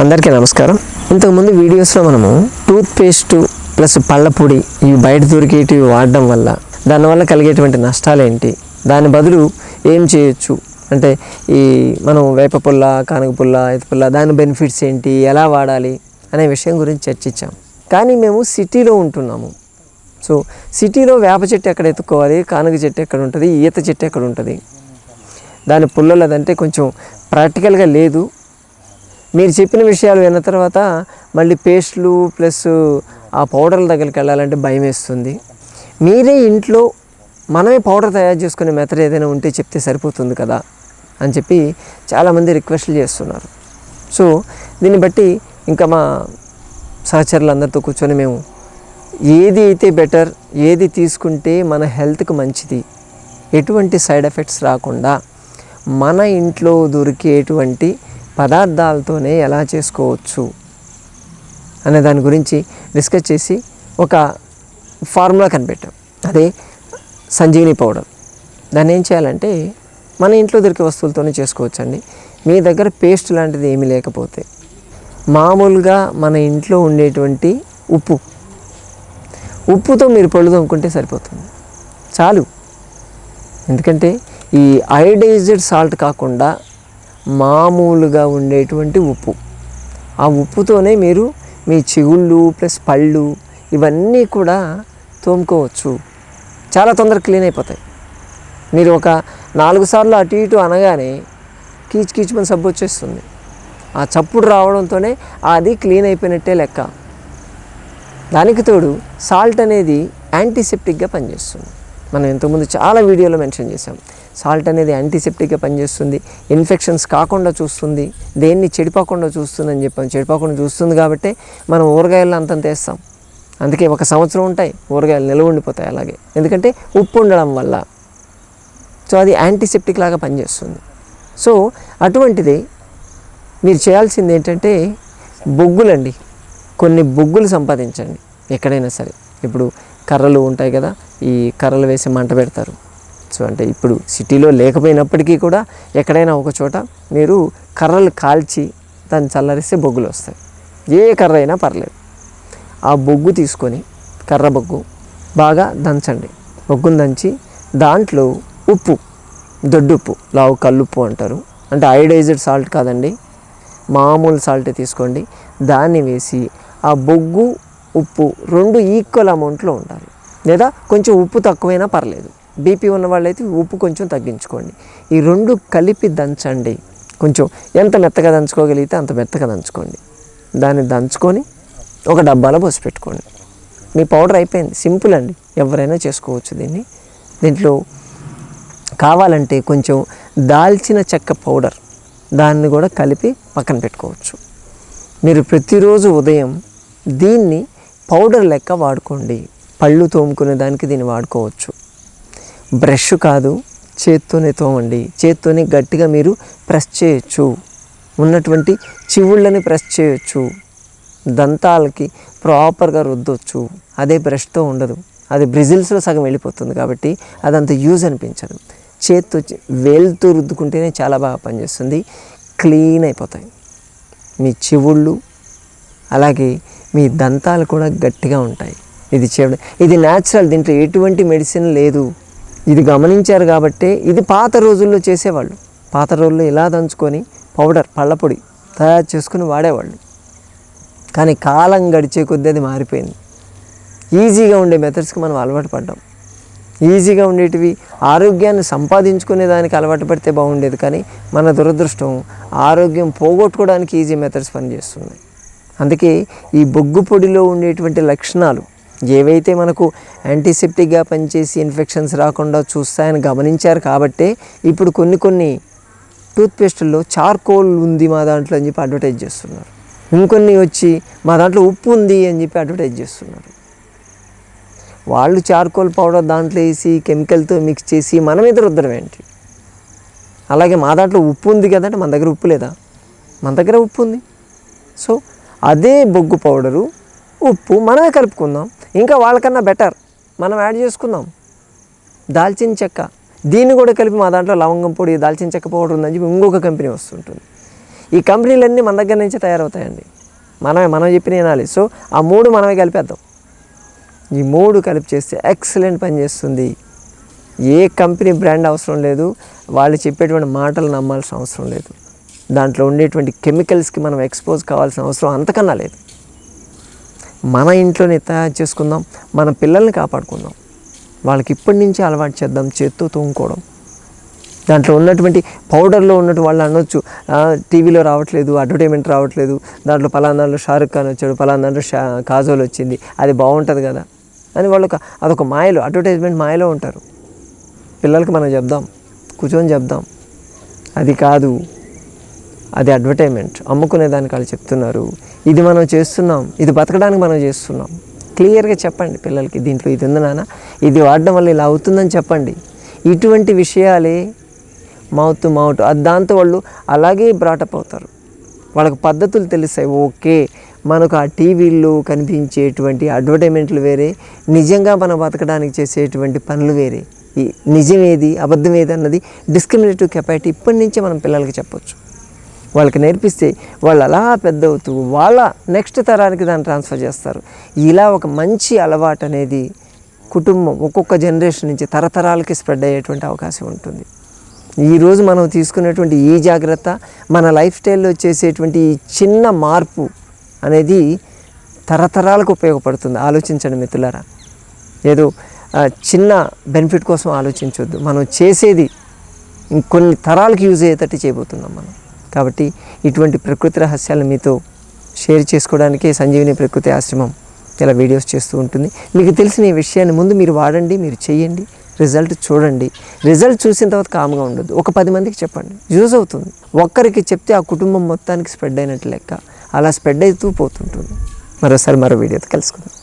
అందరికీ నమస్కారం. ఇంతకుముందు వీడియోస్లో మనము టూత్పేస్ట్ ప్లస్ పళ్ళపొడి ఇవి బయట దొరికేటివి వాడడం వల్ల దానివల్ల కలిగేటువంటి నష్టాలు ఏంటి దాని బదులు ఏం చేయొచ్చు? అంటే ఈ మనం వేప పుల్ల కానగ పుల్ల ఎత్తి పుల్ల దాని బెనిఫిట్స్ ఏంటి? ఎలా వాడాలి? అనే విషయం గురించి చర్చించాం. కానీ మేము సిటీలో ఉంటున్నాము. సో సిటీలో వేప చెట్టు ఎక్కడ ఎత్తుకోవాలి? కానుగ చెట్టు ఎక్కడ ఉంటుంది? ఈత చెట్టు ఎక్కడ ఉంటుంది? దాని పుల్లలదంటే కొంచెం ప్రాక్టికల్గా లేదు. మీరు చెప్పిన విషయాలు విన్న తర్వాత మళ్ళీ పేస్ట్లు ప్లస్ ఆ పౌడర్ల దగ్గరికి వెళ్ళాలంటే భయం వేస్తుంది. మీరే ఇంట్లో మనమే పౌడర్ తయారు చేసుకునే మెథడ్ ఏదైనా ఉంటే చెప్తే సరిపోతుంది కదా అని చెప్పి చాలామంది రిక్వెస్ట్లు చేస్తున్నారు. సో దీన్ని బట్టి ఇంకా మా సహచరులందరితో కూర్చొని మేము ఏది అయితే బెటర్ ఏది తీసుకుంటే మన హెల్త్కి మంచిది ఎటువంటి సైడ్ ఎఫెక్ట్స్ రాకుండా మన ఇంట్లో దొరికేటువంటి పదార్థాలతోనే ఎలా చేసుకోవచ్చు అనే దాని గురించి డిస్కస్ చేసి ఒక ఫార్ములా కనిపెట్టాం. అదే సంజీవిని పౌడర్ దాన్ని ఏం చేయాలంటే మన ఇంట్లో దొరికే వస్తువులతోనే చేసుకోవచ్చండి. మీ దగ్గర పేస్ట్ లాంటిది ఏమీ లేకపోతే మామూలుగా మన ఇంట్లో ఉండేటువంటి ఉప్పు. ఉప్పుతో మీరు పళ్ళు తోముకుంటే సరిపోతుంది. చాలు. ఎందుకంటే ఈ అయోడైజ్డ్ సాల్ట్ కాకుండా మామూలుగా ఉండేటువంటి ఉప్పు. ఆ ఉప్పుతోనే మీరు మీ చిగుళ్ళు ప్లస్ పళ్ళు ఇవన్నీ కూడా తోముకోవచ్చు. చాలా తొందరగా క్లీన్ అయిపోతాయి. మీరు ఒక నాలుగు సార్లు అటు ఇటు అనగానే కీచ్ కీచుమని సబ్బు వచ్చేస్తుంది. ఆ చప్పుడు రావడంతోనే అది క్లీన్ అయిపోయినట్టే లెక్క. దానికి తోడు సాల్ట్ అనేది యాంటీసెప్టిక్గా పనిచేస్తుంది. మనం ఇంతకుముందు చాలా వీడియోలో మెన్షన్ చేసాం సాల్ట్ అనేది యాంటీసెప్టిక్గా పనిచేస్తుంది ఇన్ఫెక్షన్స్ కాకుండా చూస్తుంది దేన్ని చెడిపోకుండా చూస్తుంది అని చెప్పాం. చెడిపోకుండా చూస్తుంది కాబట్టి మనం ఊరగాయల్లో అంతంత వేస్తాం అందుకే ఒక సంవత్సరం ఉంటాయి ఊరగాయలు నిల్వ ఉండిపోతాయి అలాగే. ఎందుకంటే ఉప్పు ఉండడం వల్ల. సో అది యాంటీసెప్టిక్ లాగా పనిచేస్తుంది. సో అటువంటిది మీరు చేయాల్సింది ఏంటంటే బొగ్గులండి. కొన్ని బొగ్గులు సంపాదించండి ఎక్కడైనా సరే. ఇప్పుడు కర్రలు ఉంటాయి కదా ఈ కర్రలు వేసి మంట పెడతారు. సో అంటే ఇప్పుడు సిటీలో లేకపోయినప్పటికీ కూడా ఎక్కడైనా ఒక చోట మీరు కర్రలు కాల్చి దాన్ని చల్లరిస్తే బొగ్గులు వస్తాయి. ఏ కర్ర అయినా పర్లేదు. ఆ బొగ్గు తీసుకొని కర్ర బొగ్గు బాగా దంచండి. బొగ్గును దంచి దాంట్లో ఉప్పు దొడ్డుప్పు లావు కల్లుప్పు అంటారు. అంటే అయోడైజ్డ్ సాల్ట్ కాదండి మామూలు సాల్ట్ తీసుకోండి. దాన్ని వేసి ఆ బొగ్గు ఉప్పు రెండు ఈక్వల్ అమౌంట్లో ఉండాలి. లేదా కొంచెం ఉప్పు తక్కువైనా పర్లేదు. బీపీ ఉన్న వాళ్ళైతే ఉప్పు కొంచెం తగ్గించుకోండి. ఈ రెండు కలిపి దంచండి. కొంచెం ఎంత మెత్తగా దంచుకోగలిగితే అంత మెత్తగా దంచుకోండి. దాన్ని దంచుకొని ఒక డబ్బాలో పోసి పెట్టుకోండి మీ పౌడర్ అయిపోయింది. సింపుల్ అండి. ఎవరైనా చేసుకోవచ్చు దీన్ని. దీంట్లో కావాలంటే కొంచెం దాల్చిన చెక్క పౌడర్ దాన్ని కూడా కలిపి పక్కన పెట్టుకోవచ్చు. మీరు ప్రతిరోజు ఉదయం దీన్ని పౌడర్ లెక్క వాడుకోండి. పళ్ళు తోముకునే దానికి దీన్ని వాడుకోవచ్చు. బ్రష్ కాదు చేత్తోనే తోమండి. చేత్తోనే గట్టిగా మీరు ప్రెస్ చేయొచ్చు. ఉన్నటువంటి చివుళ్ళని ప్రెస్ చేయొచ్చు. దంతాలకి ప్రాపర్గా రుద్దొచ్చు. అదే బ్రష్తో ఉండదు. అది బ్రిజిల్స్లో సగం వెళ్ళిపోతుంది కాబట్టి అదంత యూజ్ అనిపించదు. చేత్తో చే- వేలుతో రుద్దుకుంటేనే చాలా బాగా పనిచేస్తుంది. క్లీన్ అయిపోతాయి. మీ చెవుళ్ళు అలాగే మీ దంతాలు కూడా గట్టిగా ఉంటాయి. ఇది చేయడం ఇది న్యాచురల్ దీంట్లో ఎటువంటి మెడిసిన్ లేదు. ఇది గమనించారు కాబట్టే ఇది పాత రోజుల్లో చేసేవాళ్ళు. పాత రోజుల్లో ఇలా దంచుకొని పౌడర్ పళ్ళపొడి తయారు చేసుకుని వాడేవాళ్ళు. కానీ కాలం గడిచే కొద్దీ అది మారిపోయింది. ఈజీగా ఉండే మెథడ్స్కి మనం అలవాటు పడ్డాం. ఈజీగా ఉండేటివి ఆరోగ్యాన్ని సంపాదించుకునే దానికి అలవాటు పడితే బాగుండేది. కానీ మన దురదృష్టం ఆరోగ్యం పోగొట్టుకోవడానికి ఈజీ మెథడ్స్ పనిచేస్తున్నాయి. అందుకే ఈ బొగ్గు పొడిలో ఉండేటువంటి లక్షణాలు ఏవైతే మనకు యాంటీసెప్టిక్గా పనిచేసి ఇన్ఫెక్షన్స్ రాకుండా చూస్తాయని గమనించారు కాబట్టే ఇప్పుడు కొన్ని కొన్ని టూత్పేస్టుల్లో చార్కోల్ ఉంది మా దాంట్లో అని చెప్పి అడ్వర్టైజ్ చేస్తున్నారు. ఇంకొన్ని వచ్చి మా దాంట్లో ఉప్పు ఉంది అని చెప్పి అడ్వర్టైజ్ చేస్తున్నారు. వాళ్ళు చార్కోల్ పౌడర్ దాంట్లో వేసి కెమికల్తో మిక్స్ చేసి మన మీద రుద్దడం ఏంటి? అలాగే మా దాంట్లో ఉప్పు ఉంది కదంటే మన దగ్గర ఉప్పు లేదా? మన దగ్గర ఉప్పు ఉంది. సో అదే బొగ్గు పౌడరు ఉప్పు మనమే కలుపుకుందాం. ఇంకా వాళ్ళకన్నా బెటర్ మనం యాడ్ చేసుకుందాం. దాల్చిన చెక్క దీన్ని కూడా కలిపి మా దాంట్లో లవంగం పొడి దాల్చిన చెక్క పౌడర్ ఉందని చెప్పి ఇంకొక కంపెనీ వస్తుంటుంది. ఈ కంపెనీలన్నీ మన దగ్గర నుంచే తయారవుతాయండి. మనమే మనం చెప్పిన వినాలి. సో ఆ మూడు మనమే కలిపేద్దాం. ఈ మూడు కలిపి చేస్తే ఎక్సలెంట్ పని చేస్తుంది. ఏ కంపెనీ బ్రాండ్ అవసరం లేదు. వాళ్ళు చెప్పేటువంటి మాటలు నమ్మాల్సిన అవసరం లేదు. దాంట్లో ఉండేటువంటి కెమికల్స్కి మనం ఎక్స్పోజ్ కావాల్సిన అవసరం అంతకన్నా లేదు. మన ఇంట్లోనే తయారు చేసుకుందాం మన పిల్లల్ని కాపాడుకుందాం వాళ్ళకి ఇప్పటి నుంచి అలవాటు చేద్దాం చేత్తో తోముకోవడం. దాంట్లో ఉన్నటువంటి పౌడర్లో ఉన్నట్టు వాళ్ళు అనొచ్చు టీవీలో రావట్లేదు అడ్వర్టైజ్మెంట్ రావట్లేదు దాంట్లో పలానా షారుఖ్ ఖాన్ వచ్చాడు పలానా షా కాజోల్ వచ్చింది అది బాగుంటుంది కదా అని వాళ్ళు ఒక అదొక మాయలో అడ్వర్టైజ్మెంట్ మాయలో ఉంటారు. పిల్లలకి మనం చెప్దాం కూర్చొని చెప్దాం అది కాదు. అది అడ్వర్టైజ్మెంట్ అమ్ముకునే దానికి వాళ్ళు చెప్తున్నారు. ఇది మనం చేస్తున్నాం. ఇది బతకడానికి మనం చేస్తున్నాం. క్లియర్గా చెప్పండి పిల్లలకి దీంట్లో ఇది ఉంది నాన్న. ఇది వాడడం వల్ల ఇలా అవుతుందని చెప్పండి. ఇటువంటి విషయాలే మౌత్ మౌట్ మౌత్ అది దాంతో వాళ్ళు అలాగే బ్రాటప్ అవుతారు. వాళ్ళకి పద్ధతులు తెలుస్తాయి. ఓకే మనకు ఆ టీవీల్లో కనిపించేటువంటి అడ్వర్టైజ్మెంట్లు వేరే. నిజంగా మనం బతకడానికి చేసేటువంటి పనులు వేరే. ఈ నిజం ఏది అబద్ధం ఏది అన్నది డిస్క్రిమినేటివ్ కెపాసిటీ ఇప్పటి నుంచే మనం పిల్లలకి చెప్పొచ్చు. వాళ్ళకి నేర్పిస్తే వాళ్ళు అలా పెద్ద అవుతూ వాళ్ళ నెక్స్ట్ తరానికి దాన్ని ట్రాన్స్ఫర్ చేస్తారు. ఇలా ఒక మంచి అలవాటు అనేది కుటుంబం ఒక్కొక్క జనరేషన్ నుంచి తరతరాలకి స్ప్రెడ్ అయ్యేటువంటి అవకాశం ఉంటుంది. ఈరోజు మనం తీసుకునేటువంటి ఈ జాగ్రత్త మన లైఫ్ స్టైల్లో చేసేటువంటి ఈ చిన్న మార్పు అనేది తరతరాలకు ఉపయోగపడుతుంది. ఆలోచించండి మిత్రులారా. ఏదో చిన్న బెనిఫిట్ కోసం ఆలోచించవద్దు మనం చేసేది కొన్ని తరాలకు యూజ్ అయ్యేటట్టు చేయబోతున్నాం మనం. కాబట్టి ఇటువంటి ప్రకృతి రహస్యాలను మీతో షేర్ చేసుకోవడానికే సంజీవిని ప్రకృతి ఆశ్రమం ఇలా వీడియోస్ చేస్తూ ఉంటుంది. మీకు తెలిసిన ఈ విషయాన్ని ముందు మీరు వాడండి మీరు చేయండి రిజల్ట్ చూడండి. రిజల్ట్ చూసిన తర్వాత కామ్గా ఉండదు ఒక పది మందికి చెప్పండి. యూజ్ అవుతుంది. ఒక్కరికి చెప్తే ఆ కుటుంబం మొత్తానికి స్ప్రెడ్ అయినట్టు లెక్క. అలా స్ప్రెడ్ అవుతూ పోతుంటుంది. మరోసారి మరో వీడియోతో కలుసుకుందాం.